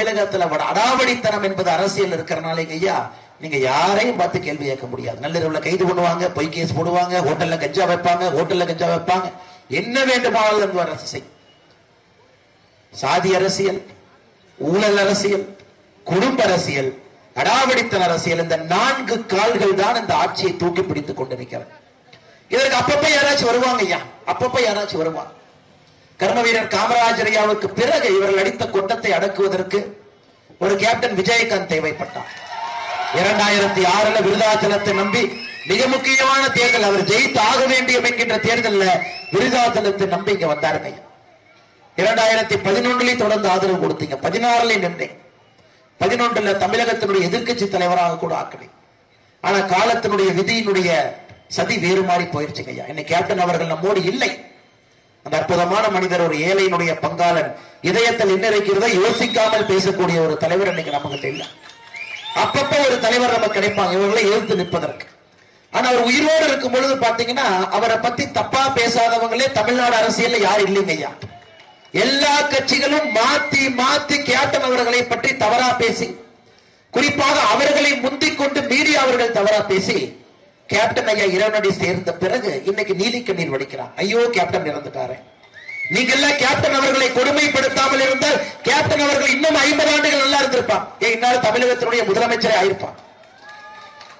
தமிழகத்துல அடாவடித்தனம் என்பது அரசியல் இருக்கிறனால ஐயா நீங்க யாரையும் பார்த்து கேள்வி கேட்க முடியாது. நள்ளிரவுல கைது பண்ணுவாங்க பொய் கேஸ் போடுவாங்க ஹோட்டல்ல கஞ்சா வைப்பாங்க ஹோட்டல்ல கஞ்சா வைப்பாங்க. என்ன வேண்டுமானாலும் அரசு செய்யும் சாதி அரசியல் ஊழல் அரசியல் குடும்ப அரசியல் அடாவடித்தன அரசியல் இந்த நான்கு கால்கள் தான் இந்த ஆட்சியை தூக்கி பிடித்துக் கொண்டிருக்கிறது. இதற்கு அப்பப்ப யாராச்சும் வருவாங்க ஐயா அப்பப்ப யாராச்சும் வருவாங்க. கர்ம வீரர் காமராஜர் பிறகு இவர்கள் அடித்த கொட்டத்தை அடக்குவதற்கு ஒரு கேப்டன் விஜயகாந்த் தேவைப்பட்டார். இரண்டாயிரத்தி ஆறுல விருதாச்சலத்தை நம்பி மிக முக்கியமான தேர்தல் அவர் ஜெயித்து ஆக வேண்டிய என்கின்ற தேர்தலில் விருதாச்சலத்தை நம்பி இங்க வந்தாருங்க இரண்டாயிரத்தி பதினொன்றுலயும் தொடர்ந்து ஆதரவு கொடுத்தீங்க. பதினாறுல நின்றேன் பதினொன்றுல தமிழகத்தினுடைய எதிர்க்கட்சி தலைவராக கூட ஆக்கினேன் ஆனா காலத்தினுடைய விதியினுடைய சதி வேறு மாறி போயிருச்சுங்க ஐயா. இன்னைக்கு கேப்டன் அவர்கள் நம்மோடு இல்லை. அந்த அற்புதமான மனிதர் ஒரு ஏழையினுடைய பங்காளன் இதயத்தில் என்ன இருக்கிறதோ யோசிக்காமல் பேசக்கூடிய ஒரு தலைவர் இன்னைக்கு நமக்கு இல்ல. அப்பப்ப ஒரு தலைவர் நமக்கு கிடைப்பாங்க இவர்களை எழுத்து நிற்பதற்கு. ஆனா அவர் உயிரோடு இருக்கும் பொழுது பாத்தீங்கன்னா அவரை பத்தி தப்பா பேசாதவங்களே தமிழ்நாடு அரசியல்ல யார் இல்லைங்க ஐயா? எல்லா கட்சிகளும் மாத்தி மாத்தி கேட்டன் அவர்களை பற்றி தவறா பேசி குறிப்பாக அவர்களை முந்திக் கொண்டு மீறி அவர்கள் தவறா பேசி கேப்டன் ஐயா இறைவனடி சேர்ந்த பிறகு இன்னைக்கு நீலி கண்ணீர் வடிக்கிறான் ஐயோ கேப்டன் இறந்துட்டாரு. நீங்க எல்லாம் கேப்டன் அவர்களை கொடுமைப்படுத்தாமல் இருந்தால் கேப்டன் அவர்கள் இன்னும் ஐம்பது ஆண்டுகள் நல்லா இருந்திருப்பான் ஏன் இந்நாள் தமிழகத்தினுடைய முதலமைச்சரே ஆயிருப்பான்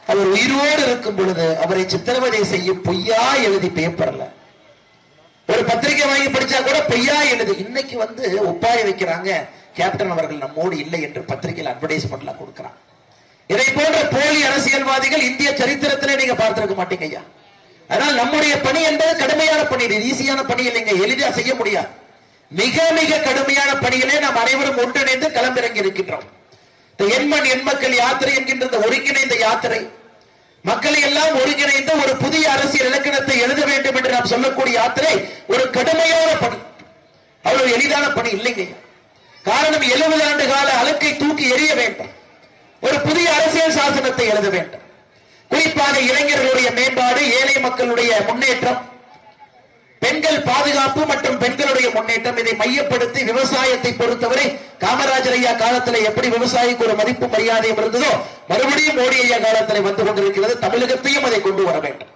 அவர் உயிரோடு இருக்கும் பொழுது அவரை சித்திரவதை செய்யும் பொய்யா எழுதி பேப்பர்ல ஒரு பத்திரிகை வாங்கி படிச்சா கூட பொய்யா எழுது. இன்னைக்கு வந்து ஒப்பாரி வைக்கிறாங்க. கேப்டன் அவர்கள் நம்மோடு இல்லை என்று பத்திரிகையில் அட்வர்டைஸ்மெண்ட்லாம் கொடுக்கிறான் இதை போன்ற போலி அரசியல்வாதிகள் இந்திய சரித்திரத்திலே நீங்க பார்த்திருக்க மாட்டீங்க ஐயா. அதனால் நம்முடைய பணி என்பது கடுமையான பணி. இது ஈஸியான பணி இல்லைங்க எளிதா செய்ய முடியாது. மிக மிக கடுமையான பணியிலே நாம் அனைவரும் ஒன்றிணைந்து களமிறங்கி இருக்கின்றோம். இந்த எண்மண் எண்மக்கள் யாத்திரை என்கின்ற இந்த ஒருங்கிணைந்த யாத்திரை மக்களை எல்லாம் ஒருங்கிணைந்து ஒரு புதிய அரசியல் இலக்கணத்தை எழுத வேண்டும் என்று நாம் சொல்லக்கூடிய யாத்திரை ஒரு கடுமையான பணி. அவ்வளவு எளிதான பணி இல்லைங்க காரணம் எழுபது ஆண்டு கால அலக்கை தூக்கி எறிய வேண்டும். ஒரு புதிய அரசியல் சாசனத்தை எழுத வேண்டும். குறிப்பாக இளைஞர்களுடைய மேம்பாடு ஏழை மக்களுடைய முன்னேற்றம் பெண்கள் பாதுகாப்பு மற்றும் பெண்களுடைய முன்னேற்றம் இதை மையப்படுத்தி விவசாயத்தை பொறுத்தவரை காமராஜர் ஐயா காலத்தில் எப்படி விவசாயிக்கு ஒரு மதிப்பு மரியாதையும் இருந்ததோ மறுபடியும் மோடி ஐயா காலத்தில் வந்து கொண்டிருக்கிறது தமிழகத்தையும் அதை கொண்டு வர வேண்டும்.